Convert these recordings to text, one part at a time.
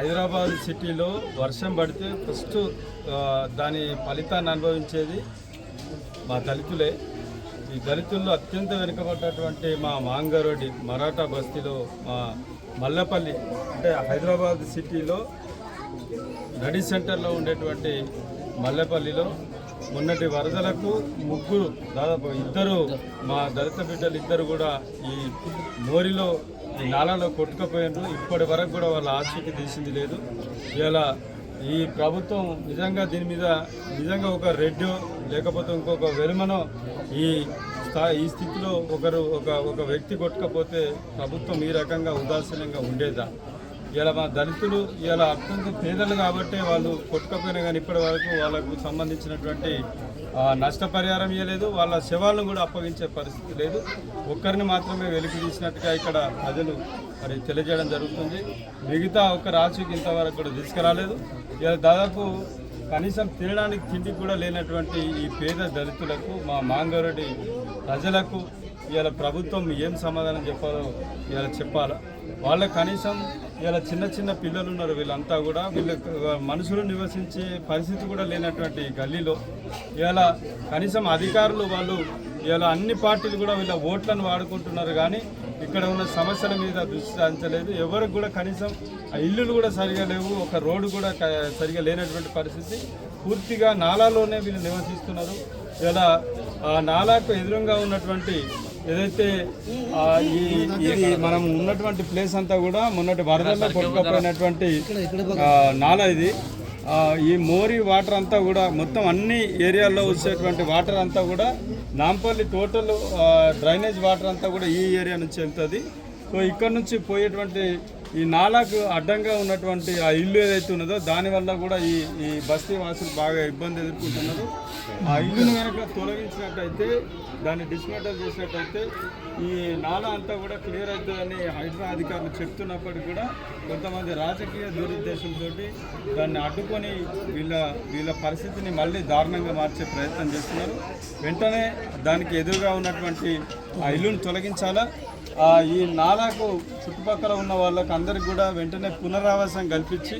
హైదరాబాద్ సిటీలో వర్షం పడితే ఫస్ట్ దాని ఫలితాన్ని అనుభవించేది మా దళితులే. ఈ దళితుల్లో అత్యంత వెనుకబడ్డటువంటి మా మాంగారోడి మరాఠా బస్తీలో మా మల్లపల్లి అంటే హైదరాబాద్ సిటీలో నడి సెంటర్లో ఉండేటువంటి మల్లెపల్లిలో మొన్నటి వరదలకు ముగ్గురు దాదాపు ఇద్దరు మా దళిత బిడ్డలు ఇద్దరు కూడా ఈ మోరిలో నాలలో కొట్టుకుపోయినారు. ఇప్పటి వరకు కూడా వాళ్ళ ఆచూకీ తీసింది లేదు. ఇలా ఈ ప్రభుత్వం నిజంగా దీని మీద నిజంగా ఒక రెడ్డో లేకపోతే ఇంకొక వెలుమనో ఈ స్థా ఈ స్థితిలో ఒకరు ఒక ఒక వ్యక్తి కొట్టుకపోతే ప్రభుత్వం ఈ రకంగా ఉదాసీనంగా ఉండేదా? ఇలా మా దళితులు ఇలా అత్యంత పేదలు కాబట్టి వాళ్ళు కొట్టుకపోయినా కానీ ఇప్పటి వరకు వాళ్ళకు సంబంధించినటువంటి నష్టపరిహారం ఇవ్వలేదు వాళ్ళ శవాలను కూడా అప్పగించే పరిస్థితి లేదు. ఒక్కరిని మాత్రమే వెలికి తీసినట్టుగా ఇక్కడ ప్రజలు మరి తెలియజేయడం జరుగుతుంది. మిగతా ఒక్క రాశికి ఇంతవరకు కూడా తీసుకురాలేదు. ఇలా దాదాపు కనీసం తినడానికి తిండి కూడా లేనటువంటి ఈ పేద దళితులకు మా మాంగారెడ్డి ప్రజలకు ఇవాళ ప్రభుత్వం ఏం సమాధానం చెప్పాలో ఇవాళ చెప్పాలా? వాళ్ళ కనీసం ఇలా చిన్న చిన్న పిల్లలు ఉన్నారు వీళ్ళంతా కూడా. వీళ్ళ మనుషులు నివసించే పరిస్థితి కూడా లేనటువంటి గల్లీలో. ఇలా కనీసం అధికారులు వాళ్ళు ఇలా అన్ని పార్టీలు కూడా వీళ్ళ ఓట్లను వాడుకుంటున్నారు కానీ ఇక్కడ ఉన్న సమస్యల మీద దృష్టి సారించలేదు. ఎవరికి కూడా కనీసం ఆ ఇల్లులు కూడా సరిగా లేవు ఒక రోడ్డు కూడా సరిగా లేనటువంటి పరిస్థితి. పూర్తిగా నాలాలోనే వీళ్ళు నివసిస్తున్నారు. ఇలా ఆ నాలాకు ఎదురుగా ఉన్నటువంటి ఏదైతే ఆ, ఈ ఇది మనం ఉన్నటువంటి ప్లేస్ అంతా కూడా మొన్నటి వరదల్లో కొట్టుకపోయినటువంటి ఆ, నాలా ఇది. ఆ, ఈ మోరి వాటర్ అంతా కూడా మొత్తం అన్ని ఏరియాల్లో వచ్చేటువంటి వాటర్ అంతా కూడా నాంపల్లి టోటల్ డ్రైనేజ్ వాటర్ అంతా కూడా ఈ ఏరియా నుంచి వెళ్తుంది. సో ఇక్కడ నుంచి పోయేటువంటి ఈ నాలాకు అడ్డంగా ఉన్నటువంటి ఆ ఇల్లు ఏదైతే ఉన్నదో దానివల్ల కూడా ఈ ఈ బస్తీ వాసులు బాగా ఇబ్బంది ఎదుర్కొంటున్నారు. ఆ ఇల్లును కనుక తొలగించినట్టయితే దాన్ని డిస్మెంటల్ చేసినట్టయితే ఈ నాలా అంతా కూడా క్లియర్ అవుతుందని హైదరాబాద్ అధికారులు చెప్తున్నప్పటికీ కూడా కొంతమంది రాజకీయ దురుద్దేశంతో దాన్ని అడ్డుకొని వీళ్ళ వీళ్ళ పరిస్థితిని మళ్ళీ దారుణంగా మార్చే ప్రయత్నం చేస్తున్నారు. వెంటనే దానికి ఎదురుగా ఉన్నటువంటి ఆ ఇల్లును తొలగించాలా? ఈ నాలాకు చుట్టుపక్కల ఉన్న వాళ్ళకు అందరికి కూడా వెంటనే పునరావాసం కల్పించి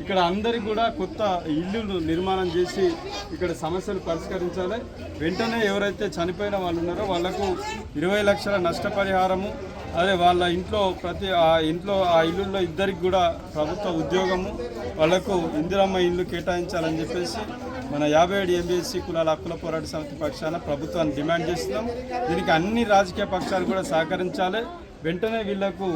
ఇక్కడ అందరికి కూడా కొత్త ఇల్లులు నిర్మాణం చేసి ఇక్కడ సమస్యలు పరిష్కరించాలి. వెంటనే ఎవరైతే చనిపోయిన వాళ్ళు ఉన్నారో వాళ్ళకు ఇరవై లక్షల నష్టపరిహారము అదే వాళ్ళ ఇంట్లో ప్రతి ఆ ఇంట్లో ఆ ఇల్లుల్లో ఇద్దరికి కూడా ప్రభుత్వ ఉద్యోగము వాళ్ళకు ఇందిరమ్మ ఇల్లు కేటాయించాలని చెప్పేసి మన యాభై ఏడు ఎంబీఎస్సీ కులాల హక్కుల పోరాట సమితి పక్షాన ప్రభుత్వాన్ని డిమాండ్ చేస్తున్నాం. దీనికి అన్ని రాజకీయ పక్షాలు కూడా సహకరించాలి. వెంటనే వీళ్ళకు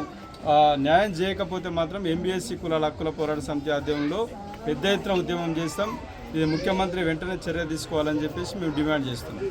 న్యాయం చేయకపోతే మాత్రం ఎంబీఎస్సీ కులాల హక్కుల పోరాట సమితి ఆధ్వర్యంలో పెద్ద ఎత్తున ఉద్యమం చేస్తాం. ఇది ముఖ్యమంత్రి వెంటనే చర్య తీసుకోవాలని చెప్పేసి మేము డిమాండ్ చేస్తున్నాం.